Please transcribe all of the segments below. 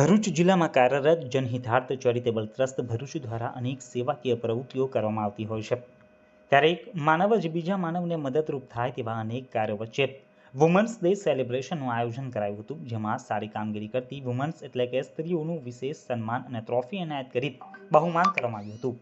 ભરૂચ જિલ્લામાં કાર્યરત જનહિતાર્થ charitable trust Bharuch દ્વારા અનેક સેવાકીય પ્રવૃત્તિઓ કરવામાં આવતી હોય છે. ત્યારે એક માનવ જ બીજા માનવને મદદરૂપ થાય તેવા અનેક કાર્યો વચ્ચે વુમન્સ ડે સેલિબ્રેશનનું આયોજન કરાયું હતું, જેમાં સારી કામગીરી કરતી વુમન્સ એટલે કે સ્ત્રીઓનું વિશેષ સન્માન અને ટ્રોફી એનાયત કરી બહુમાન કરવામાં આવ્યું હતું.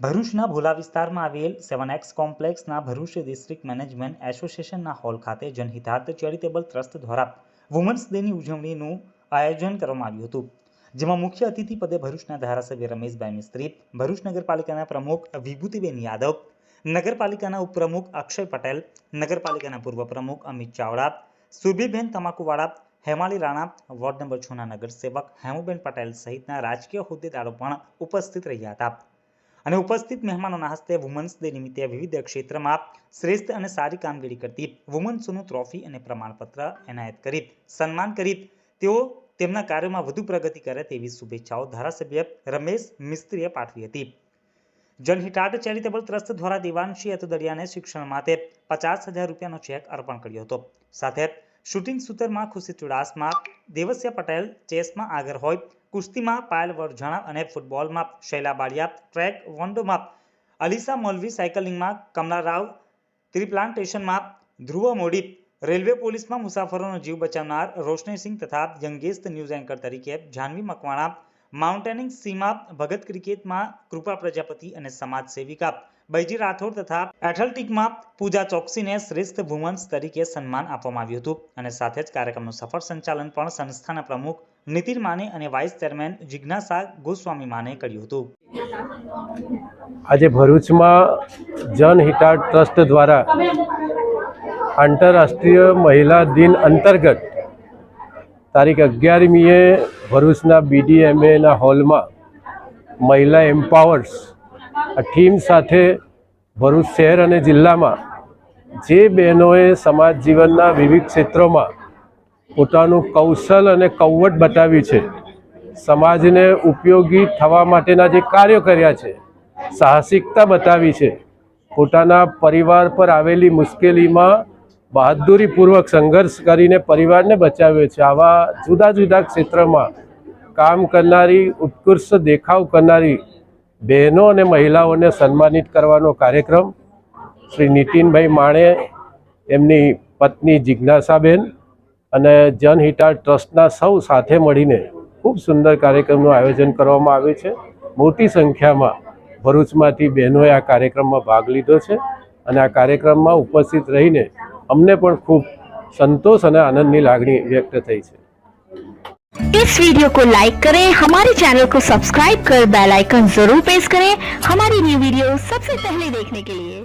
ભરૂચના ભોલા વિસ્તારમાં આવેલ સેવન એક્સ કોમ્પ્લેક્સના ભરૂચ ડિસ્ટ્રિક્ટ મેનેજમેન્ટ એસોસિએશનના હોલ ખાતે જનહિતાર્થ ચેરિટેબલ ટ્રસ્ટ દ્વારા વુમન્સ ડેની ઉજવણીનું આયોજન કરવામાં આવ્યું હતું. જેમાં મુખ્ય અતિથિ પદે ભરૂચના ધારાસભ્ય રમેશભાઈ મિસ્ત્રી, ભરૂચ નગરપાલિકાના પ્રમુખ વિભૂતિબેન યાદવ, નગરપાલિકાના ઉપપ્રમુખ અક્ષય પટેલ, નગરપાલિકાના પૂર્વ પ્રમુખ અમિત ચાવડા, સુરભીબેન તમાકુવાડા હેમાલી રાણા, વોર્ડ નંબર છના નગરસેવક હેમુબેન પટેલ સહિતના રાજકીય હોદ્દેદારો પણ ઉપસ્થિત રહ્યા હતા. અને ઉપસ્થિત મહેમાનોના હસ્તે વુમન્સ ડે નિમિત્તે વિવિધ ક્ષેત્રમાં શ્રેષ્ઠ અને સારી કામગીરી કરતી વુમન્સોનું ટ્રોફી અને પ્રમાણપત્ર એનાયત કરી, સન્માન કરી તેઓ તેમના કાર્યોમાં વધુ પ્રગતિ કરે તેવી શુભેચ્છાઓ ધારાસભ્ય રમેશ મિસ્ત્રીએ પાઠવી હતી. જનહિટાર્ટ ચેરિટેબલ ટ્રસ્ટ દ્વારા દેવાંશી અતદડિયાને શિક્ષણ માટે પચાસ હજાર રૂપિયાનો ચેક અર્પણ કર્યો હતો. સાથે શૂટિંગ સૂતરમાં ખુશી ચુડાસમાં, દેવસ્ય પટેલ ચેસમાં આગળ હોય, કુસ્તીમાં પાયલ વરજાણા અને ફૂટબોલમાં શૈલા બાળિયા, ટ્રેક વોન્ડોમાં અલીસા મોલવી સાયકલિંગમાં કમલા રાવ ત્રિપ્લાન્ટેશનમાં ધ્રુવ મોડી રેલવે પોલીસમાં મુસાફરોનો જીવ બચાવનાર રોશનીસિંહ તથા યંગેસ્ટ ન્યૂઝ એન્કર તરીકે જાનવી મકવાણા, માઉન્ટેનિંગ સીમા, ભગત ક્રિકેટમાં કૃપા પ્રજાપતિ અને સમાજ સેવિકા, બૈજી રાઠોડ તથા એથ્લેટિકમાં પૂજા ચોકસીને શ્રેષ્ઠ વુમન્સ તરીકે સન્માન આપવામાં આવ્યું હતું. અને સાથે જ કાર્યક્રમનું સફળ સંચાલન પણ સંસ્થાના પ્રમુખ નીતિન માને અને વાઇસ ચેરમેન જિજ્ઞાસા ગોસ્વામી માને કર્યું હતું. આજે ભરૂચમાં જનહિતાર્થ ટ્રસ્ટ દ્વારા આંતરરાષ્ટ્રીય મહિલા દિન અંતર્ગત તારીખ અગિયારમીએ ભરૂચના બીડીએમએના હોલમાં મહિલા એમ્પાવર્સ, આ થીમ સાથે ભરૂચ શહેર અને જિલ્લામાં જે બહેનોએ સમાજ જીવનના વિવિધ ક્ષેત્રોમાં પોતાનું કૌશલ અને કૌવટ બતાવ્યું છે, સમાજને ઉપયોગી થવા માટેના જે કાર્યો કર્યા છે, સાહસિકતા બતાવી છે, પોતાના પરિવાર પર આવેલી મુશ્કેલીમાં બહાદુરીપૂર્વક સંઘર્ષ કરીને પરિવારને બચાવ્યો છે. આવા જુદા જુદા ક્ષેત્રમાં કામ કરનારી, ઉત્કૃષ્ટ દેખાવ કરનારી બહેનો અને મહિલાઓને સન્માનિત કરવાનો કાર્યક્રમ શ્રી નીતિનભાઈ માણે, એમની પત્ની જિજ્ઞાસાબેન અને જનહિતા ટ્રસ્ટના સૌ સાથે મળીને ખૂબ સુંદર કાર્યક્રમનું આયોજન કરવામાં આવ્યું છે. મોટી સંખ્યામાં ભરૂચમાંથી બહેનોએ આ કાર્યક્રમમાં ભાગ લીધો છે અને આ કાર્યક્રમમાં ઉપસ્થિત રહીને અમને પણ ખૂબ સંતોષ અને આનંદની લાગણી વ્યક્ત થઈ છે इस वीडियो को लाइक करें हमारे चैनल को सब्सक्राइब कर बेल आइकन जरूर प्रेस करें हमारी न्यू वीडियो सबसे पहले देखने के लिए